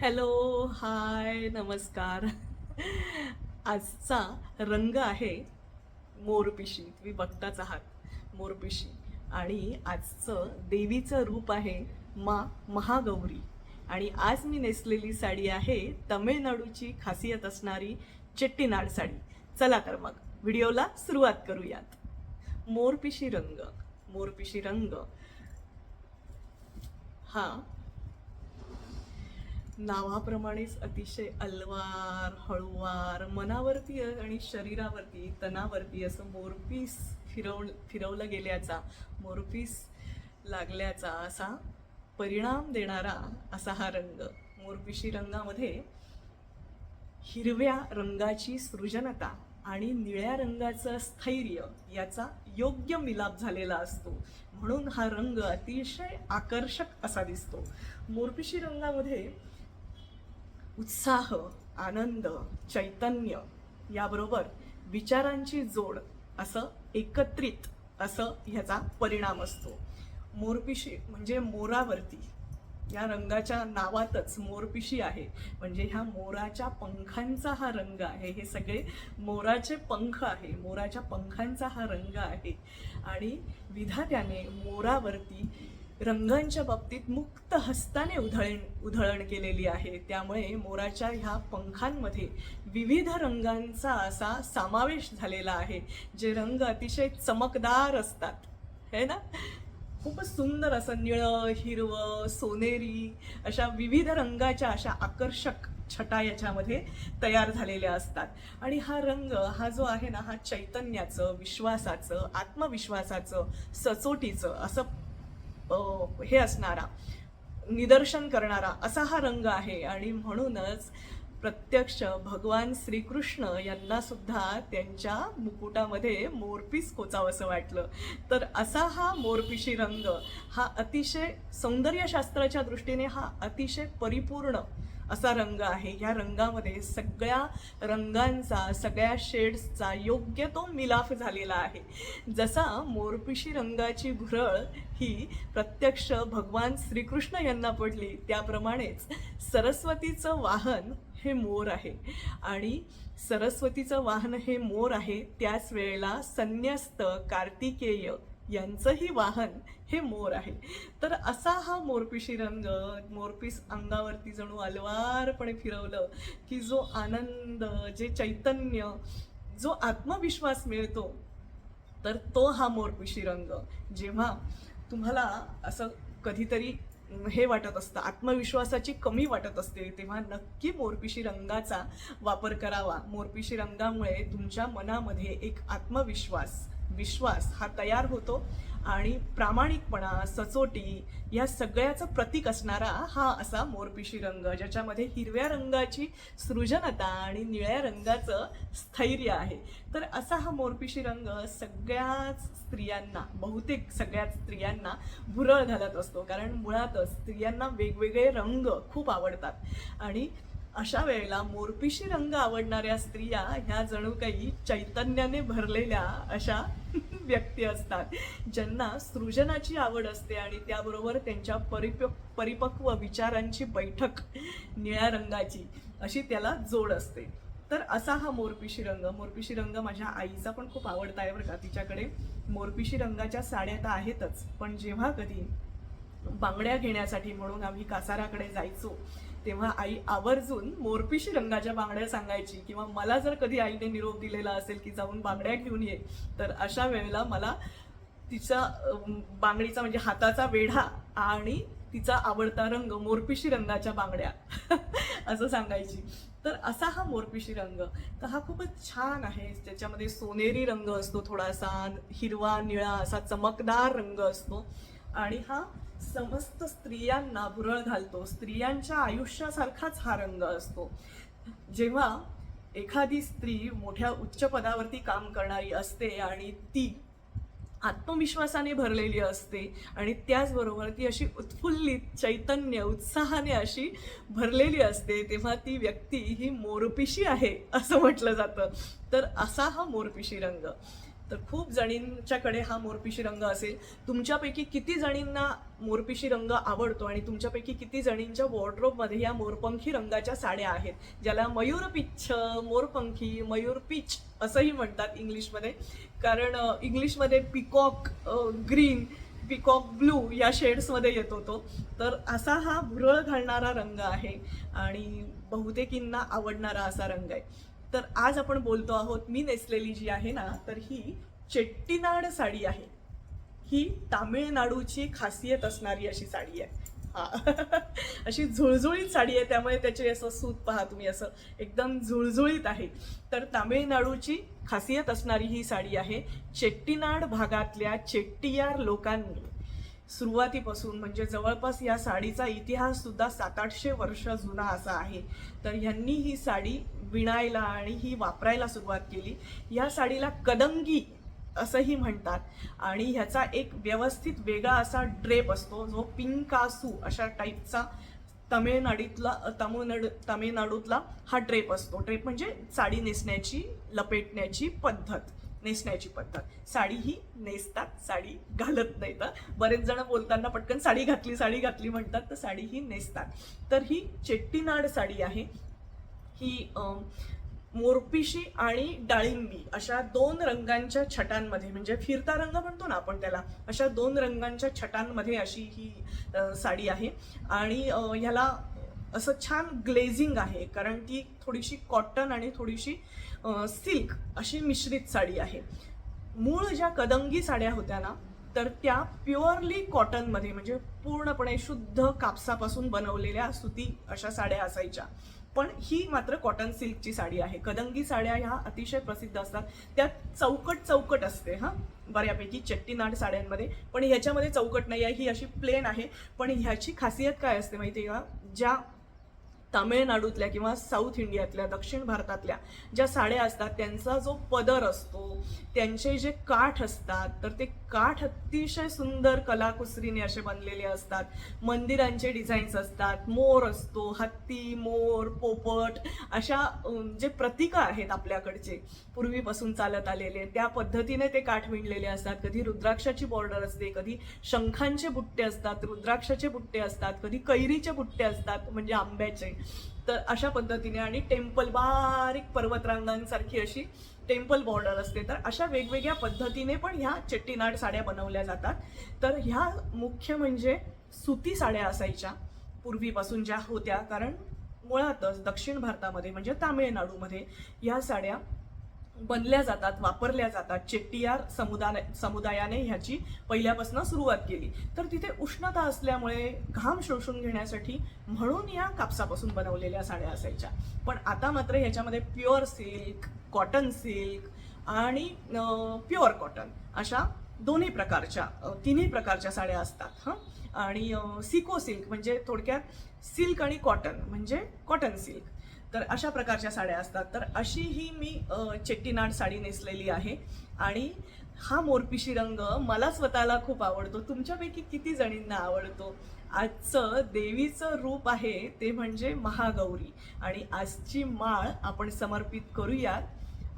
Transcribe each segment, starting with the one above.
Hello hi नमस्कार. आजचा रंग आहे मोरपिशी. तुम्ही बघताच आहात मोरपिशी. आणि आजचं देवीचं रूप आहे मा महागौरी. आणि आज मी नेसलेली साडी आहे तमिळनाडूची खासियत असणारी चेट्टीनाड साडी. चला तर मग व्हिडिओला सुरुवात करूयात. मोरपिशी रंग मोरपिशी रंग. हा नावाप्रमाणेच अतिशय अलवार हळुवार मनावरती आणि शरीरावरती तणावरती असं मोरपीस फिरव फिरवलं गेल्याचा मोरपीस लागल्याचा असा परिणाम देणारा असा हा रंग. मोरपिशी रंगामध्ये हिरव्या रंगाची सृजनता आणि निळ्या रंगाचं स्थैर्य याचा योग्य मिलाप झालेला असतो. म्हणून हा रंग अतिशय आकर्षक असा दिसतो. मोरपिशी रंगामध्ये उत्साह आनंद चैतन्य याबरोबर विचारांची जोड असं एकत्रित असं ह्याचा परिणाम असतो. मोरपिशी म्हणजे मोरावरती. या रंगाच्या नावातच मोरपिशी आहे. म्हणजे ह्या मोराच्या पंखांचा हा रंग आहे. हे सगळे मोराचे पंख आहे. मोराच्या पंखांचा हा रंग आहे. आणि विधात्याने मोरावरती रंगांच्या बाबतीत मुक्त हस्ताने उधळण उधळण केलेली आहे. त्यामुळे मोराच्या ह्या पंखांमध्ये विविध रंगांचा असा समावेश झालेला आहे जे रंग अतिशय चमकदार असतात. है ना? खूपच सुंदर असं निळं हिरवं सोनेरी अशा विविध रंगाच्या अशा आकर्षक छटा याच्यामध्ये तयार झालेल्या असतात. आणि हा रंग हा जो आहे ना हा चैतन्याचं विश्वासाचं आत्मविश्वासाचं सचोटीचं असं हे असणारा निदर्शन करणारा असा हा रंग आहे. आणि म्हणूनच प्रत्यक्ष भगवान श्रीकृष्ण यांना सुद्धा त्यांच्या मुकुटामध्ये मोरपीस खोचावंसं वाटलं. तर असा हा मोरपिशी रंग हा अतिशय सौंदर्यशास्त्राच्या दृष्टीने हा अतिशय परिपूर्ण असा रंग आहे. ह्या रंगामध्ये सगळ्या रंगांचा सगळ्या शेड्सचा योग्य तो मिलाफ झालेला आहे. जसा मोरपिशी रंगाची भुरळ ही प्रत्यक्ष भगवान श्रीकृष्ण यांना पडली त्याप्रमाणेच सरस्वतीचं वाहन हे मोर आहे. आणि सरस्वतीचं वाहन हे मोर आहे त्याच वेळेला संन्यस्त कार्तिकेय यांचंही वाहन हे मोर आहे. तर असा हा मोरपिशी रंग मोरपीस अंगावरती जणू अलवारपणे फिरवलं की जो आनंद जे चैतन्य जो आत्मविश्वास मिळतो तर तो हा मोरपिशी रंग. जेव्हा तुम्हाला असं कधीतरी हे वाटत असतं आत्मविश्वासाची कमी वाटत असते तेव्हा नक्की मोरपिशी रंगाचा वापर करावा. मोरपिशी रंगामुळे तुमच्या मनामध्ये एक आत्मविश्वास विश्वास हा तयार होतो आणि प्रामाणिकपणा सचोटी या सगळ्याचं प्रतीक असणारा हा असा मोरपिशी रंग ज्याच्यामध्ये हिरव्या रंगाची सृजनता आणि निळ्या रंगाचं स्थैर्य आहे. तर असा हा मोरपिशी रंग सगळ्याच स्त्रियांना बहुतेक सगळ्याच स्त्रियांना भुरळ घालत असतो. कारण मुळातच स्त्रियांना वेगवेगळे रंग खूप आवडतात. आणि अशा वेळेला मोरपिशी रंग आवडणाऱ्या स्त्रिया ह्या जणू काही चैतन्याने भरलेल्या अशा व्यक्ती असतात. ज्यांना सृजनाची आवड असते आणि त्याबरोबर त्यांच्या परिप परिपक्व विचारांची बैठक निळ्या रंगाची अशी त्याला जोड असते. तर असा हा मोरपिशी रंग. मोरपिशी रंग माझ्या आईचा पण खूप आवडता आहे बरं का तिच्याकडे. मोरपिशी रंगाच्या साड्या तर आहेतच पण जेव्हा कधी बांगड्या घेण्यासाठी म्हणून आम्ही कासाराकडे जायचो तेव्हा आई आवर्जून मोरपिशी रंगाच्या बांगड्या सांगायची किंवा मला जर कधी आईने निरोप दिलेला असेल की जाऊन बांगड्या घेऊन ये तर अशा वेळेला मला तिचा बांगडीचा म्हणजे हाताचा वेढा आणि तिचा आवडता रंग मोरपिशी रंगाच्या बांगड्या असं सांगायची. तर असा हा मोरपिशी रंग. तर हा खूपच छान आहे. त्याच्यामध्ये सोनेरी रंग असतो थोडासा हिरवा निळा असा चमकदार रंग असतो. आणि हा समस्त स्त्रियांना भुरळ घालतो. स्त्रियांच्या आयुष्यासारखाच हा रंग असतो. जेव्हा एखादी स्त्री मोठ्या उच्च पदावरती काम करणारी असते आणि ती आत्मविश्वासाने भरलेली असते आणि त्याचबरोबर ती अशी उत्फुल्लित चैतन्य उत्साहाने अशी भरलेली असते तेव्हा ती व्यक्ती ही मोरपिशी आहे असं म्हटलं जातं. तर असा हा मोरपिशी रंग. तर खूप जणींच्याकडे हा मोरपिशी रंग असेल. तुमच्यापैकी किती जणींना मोरपिशी रंग आवडतो आणि तुमच्यापैकी किती जणींच्या वॉर्ड्रोबमध्ये या मोरपंखी रंगाच्या साड्या आहेत? ज्याला मयूर पिच्छ मोरपंखी मयूर पिच असंही म्हणतात इंग्लिशमध्ये. कारण इंग्लिशमध्ये पिकॉक ग्रीन पिकॉक ब्लू या शेड्समध्ये येतो तो तर असा हा भुरळ घालणारा रंग आहे आणि बहुतेकींना आवडणारा असा रंग आहे. तर आज आपण बोलतो आहोत मी नेसलेली जी आहे ना तर ही चेट्टीनाड साडी आहे. ही तामिळनाडूची खासियत असणारी अशी साडी आहे. हा. अशी झुळझुळीत साडी आहे त्यामुळे त्याचे असं सूत पहा तुम्ही असं एकदम झुळझुळीत आहे. तर तामिळनाडूची खासियत असणारी ही साडी आहे चेट्टीनाड भागातल्या चेट्टियार लोकांनी. सुरुवातीपासून म्हणजे जवळपास या साडीचा इतिहास सुद्धा सात आठशे वर्ष जुना असा आहे. तर ह्यांनी ही साडी विणायला आणि ही वापरायला सुरुवात केली. या साडीला कदंगी असंही म्हणतात. आणि ह्याचा एक व्यवस्थित वेगळा असा ड्रेप असतो जो पिंकासू अशा टाईपचा तमिळनाडीतला तमिळनाडू तमिळनाडूतला हा ड्रेप असतो. ड्रेप म्हणजे साडी नेसण्याची लपेटण्याची पद्धत नेसण्याची पद्धत. साडी ही नेसतात साडी घालत नाही तर बरेच जण बोलताना पटकन साडी घातली साडी घातली म्हणतात तर साडी ही नेसतात. तर ही चेट्टीनाड साडी आहे. ही मोरपिशी आणि डाळिंबी अशा दोन रंगांच्या छटांमध्ये म्हणजे फिरता रंग म्हणतो ना आपण त्याला अशा दोन रंगांच्या छटांमध्ये अशी ही साडी आहे. आणि ह्याला असं छान ग्लेझिंग आहे कारण ती थोडीशी कॉटन आणि थोडीशी सिल्क अशी मिश्रित साडी आहे. मूळ ज्या कदंगी साड्या होत्या ना तर त्या प्युअरली कॉटनमध्ये म्हणजे पूर्णपणे शुद्ध कापसापासून बनवलेल्या सुती अशा साड्या असायच्या. पण ही मात्र कॉटन सिल्कची साडी आहे. कदंगी साड्या ह्या अतिशय प्रसिद्ध असतात. त्यात चौकट चौकट असते हां. बऱ्यापैकी चेट्टीनाड साड्यांमध्ये. पण ह्याच्यामध्ये चौकट नाही आहे ही अशी प्लेन आहे. पण ह्याची खासियत काय असते माहिती आहे का? ज्या तामिळनाडूतल्या किंवा साऊथ इंडियातल्या दक्षिण भारतातल्या ज्या साड्या असतात त्यांचा जो पदर असतो त्यांचे जे काठ असतात तर ते काठ अतिशय सुंदर कलाकुसरीने असे बनलेले असतात. मंदिरांचे डिझाईन्स असतात. मोर असतो हत्ती मोर पोपट अशा जे प्रतीक आहेत आपल्याकडचे पूर्वीपासून चालत आलेले त्या पद्धतीने ते काठ विणलेले असतात. कधी रुद्राक्षाची बॉर्डर असते कधी शंखांचे बुट्टे असतात रुद्राक्षाचे बुट्टे असतात कधी कैरीचे बुट्टे असतात म्हणजे आंब्याचे. तर अशा पद्धतीने आणि टेम्पल बारीक पर्वतरांगांसारखी अशी टेम्पल बॉर्डर असते. तर अशा वेगवेगळ्या पद्धतीने पण ह्या चेट्टीनाड साड्या बनवल्या जातात. तर ह्या मुख्य म्हणजे सुती साड्या असायच्या पूर्वीपासून ज्या होत्या. कारण मुळातच दक्षिण भारतामध्ये म्हणजे तामिळनाडूमध्ये ह्या साड्या बनल्या जातात वापरल्या जातात. चेट्टियार समुदाय समुदायाने ह्याची पहिल्यापासून सुरुवात केली. तर तिथे उष्णता असल्यामुळे घाम शोषून घेण्यासाठी म्हणून या कापसापासून बनवलेल्या साड्या असायच्या. पण आता मात्र ह्याच्यामध्ये प्युअर सिल्क कॉटन सिल्क आणि प्युअर कॉटन अशा दोन्ही प्रकारच्या तिन्ही प्रकारच्या साड्या असतात हां? आणि सिको सिल्क म्हणजे थोडक्यात सिल्क आणि कॉटन म्हणजे कॉटन सिल्क. तर अशा प्रकारच्या साड्या असतात. तर अशी ही मी चेट्टीनाड साडी नेसलेली आहे. आणि हा मोरपिशी रंग मला स्वतःला खूप आवडतो. तुमच्यापैकी किती जणींना आवडतो? आजचं देवीचं रूप आहे ते म्हणजे महागौरी. आणि आजची माळ आपण समर्पित करूयात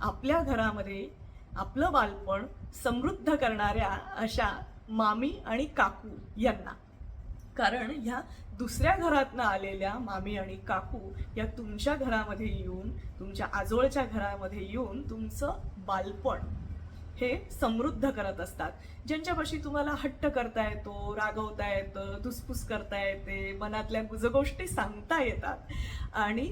आपल्या घरामध्ये आपलं बालपण समृद्ध करणाऱ्या अशा मामी आणि काकू यांना. कारण ह्या दुसऱ्या घरातनं आलेल्या मामी आणि काकू या तुमच्या घरामध्ये येऊन तुमच्या आजोळच्या घरामध्ये येऊन तुमचं बालपण हे समृद्ध करत असतात. ज्यांच्यापाशी तुम्हाला हट्ट करता येतो रागवता येतं धुसफूस करता येते मनातल्या गुजगोष्टी सांगता येतात. आणि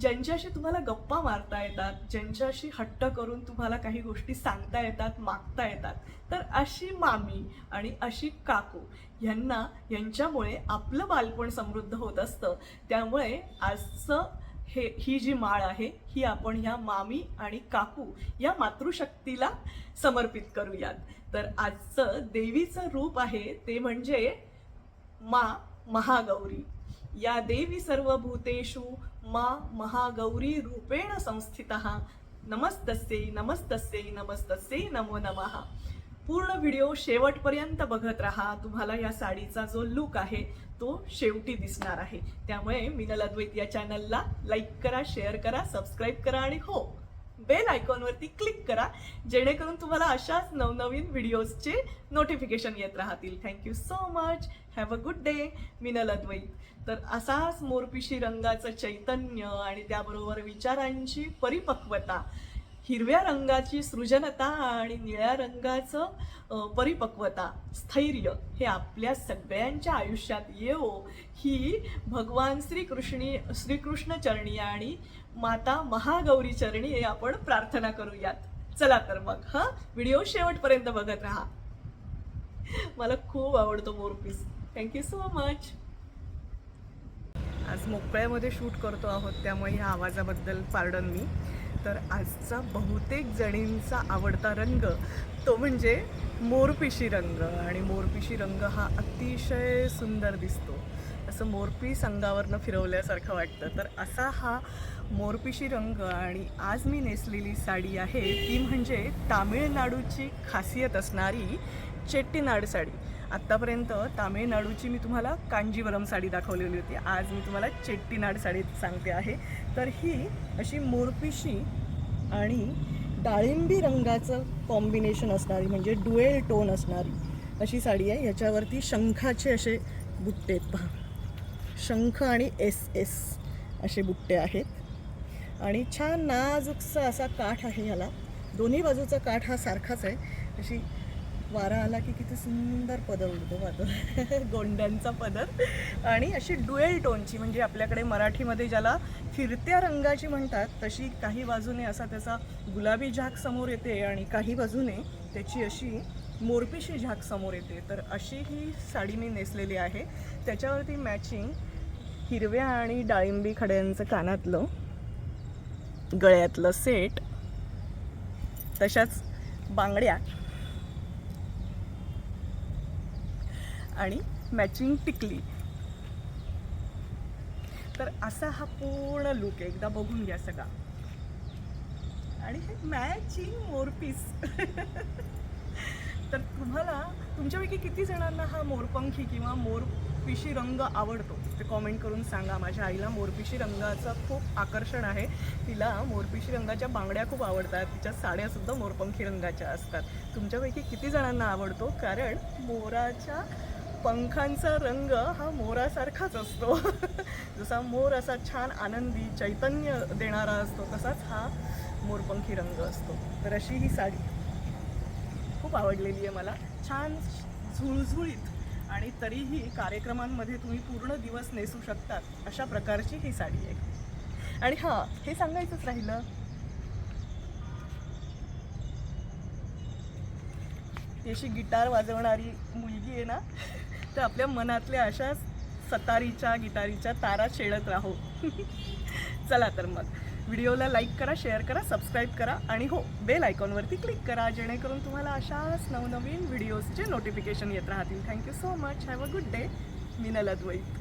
ज्यांच्याशी तुम्हाला गप्पा मारता येतात ज्यांच्याशी हट्ट करून तुम्हाला काही गोष्टी सांगता येतात मागता येतात तर अशी मामी आणि अशी काकू यांना यांच्यामुळे आपलं बालपण समृद्ध होत असतं. त्यामुळे आजचं हे ही जी माळ आहे ही आपण ह्या मामी आणि काकू या मातृशक्तीला समर्पित करूयात. तर आजचं देवीचं रूप आहे ते म्हणजे मा महागौरी. या देवी सर्व भूतेषु मा महागौरी रूपेण संस्थित. नमस्तस्यै नमस्तस्यै नमस्तस्यै नमो नमः. पूर्ण व्हिडिओ शेवटपर्यंत बघत राहा. तुम्हाला या साडीचा जो लुक आहे तो शेवटी दिसणार आहे. त्यामुळे मिनल अद्वैत या चॅनलला लाईक करा शेअर करा सबस्क्राईब करा आणि हो बेल आयकॉनवरती क्लिक करा जेणेकरून तुम्हाला अशाच नवनवीन व्हिडिओजचे नोटिफिकेशन येत राहतील. Thank you so much have a good day Minal Advait. तर असाच मोरपिशी रंगाचं चैतन्य आणि त्याबरोबर विचारांची परिपक्वता हिरव्या रंगाची सृजनता आणि निळ्या रंगाचं परिपक्वता स्थैर्य हे आपल्या सगळ्यांच्या आयुष्यात येवो ही भगवान श्रीकृष्णी श्रीकृष्ण चरणी आणि माता महागौरी चरणी हे आपण प्रार्थना करूयात. चला तर मग हा? व्हिडिओ शेवटपर्यंत बघत राहा. मला खूप आवडतो मोरपीस थँक्यू सो मच आज मोकळ्यामध्ये शूट करतो आहोत त्यामुळे ह्या आवाजाबद्दल पार्डन मी. तर आजचा बहुतेक जणींचा आवडता रंग तो म्हणजे मोरपिशी रंग. आणि मोरपिशी रंग हा अतिशय सुंदर दिसतो. असं मोरपीस अंगावरनं फिरवल्यासारखं वाटतं. तर असा हा मोरपिशी रंग आणि आज मी नेसलेली साडी आहे ती म्हणजे तामिळनाडूची खासियत असणारी चेट्टीनाड साडी. आत्तापर्यंत तामिळनाडूची मी तुम्हाला कांजीवरम साडी दाखवलेली होती. आज मी तुम्हाला चेट्टीनाड साडी सांगते आहे. तर ही अशी मोरपिशी आणि डाळिंबी रंगाचं कॉम्बिनेशन असणारी म्हणजे डुएल टोन असणारी अशी साडी आहे. याच्यावरती शंखाचे असे बुट्टे आहेत पहा. शंख आणि एस एस असे बुट्टे आहेत. आणि छान नाजूकसा असा काठ आहे ह्याला. दोन्ही बाजूचा काठ हा सारखाच आहे. अशी वारा आला की किती सुंदर पदर उडतो वादळ गोंड्यांचा पदर. आणि अशी डुएल टोनची म्हणजे आपल्याकडे मराठीमध्ये ज्याला फिरत्या रंगाची म्हणतात तशी काही बाजूने असा त्याचा गुलाबी झाक समोर येते आणि काही बाजूने त्याची अशी मोरपिशी झाक समोर येते. तर अशी ही साडी मी नेसलेली आहे. त्याच्यावरती मॅचिंग हिरव्या आणि डाळिंबी खड्यांचं कानातलं गळ्यातलं सेट तशाच बांगड्या आणि मॅचिंग टिकली. तर असा हा पूर्ण लुक आहे. एकदा बघून घ्या सगळा. आणि हे मॅचिंग मोरपीस. तर तुम्हाला तुमच्यापैकी किती जणांना हा मोरपंखी किंवा मोरपिशी रंग आवडतो? ते कॉमेंट करून सांगा. माझ्या आईला मोरपिशी रंगाचं खूप आकर्षण आहे. तिला मोरपिशी रंगाच्या बांगड्या खूप आवडतात. तिच्या साड्यासुद्धा मोरपंखी रंगाच्या असतात. तुमच्यापैकी किती जणांना आवडतो? कारण मोराच्या पंखांचा रंग हा मोरासारखाच असतो. जसा मोर असा छान आनंदी चैतन्य देणारा असतो तसाच हा मोरपंखी रंग असतो. तर अशी ही साडी खूप आवडलेली आहे मला. छान झुळझुळीत आणि तरीही कार्यक्रमांमध्ये तुम्ही पूर्ण दिवस नेसू शकतात अशा प्रकारची ही साडी आहे. आणि हां हे सांगायचंच राहिलं. अशी गिटार वाजवणारी मुलगी आहे ना? तर आपल्या मनातल्या अशा सतारीच्या गिटारीच्या तारा शेळत राहो. चला तर मग. व्हिडिओला लाईक करा शेअर करा सबस्क्राईब करा आणि हो बेल आयकॉनवरती क्लिक करा जेणेकरून तुम्हाला अशाच नवनवीन व्हिडिओजचे नोटिफिकेशन येत राहतील. Thank you so much have a good day Minal Advait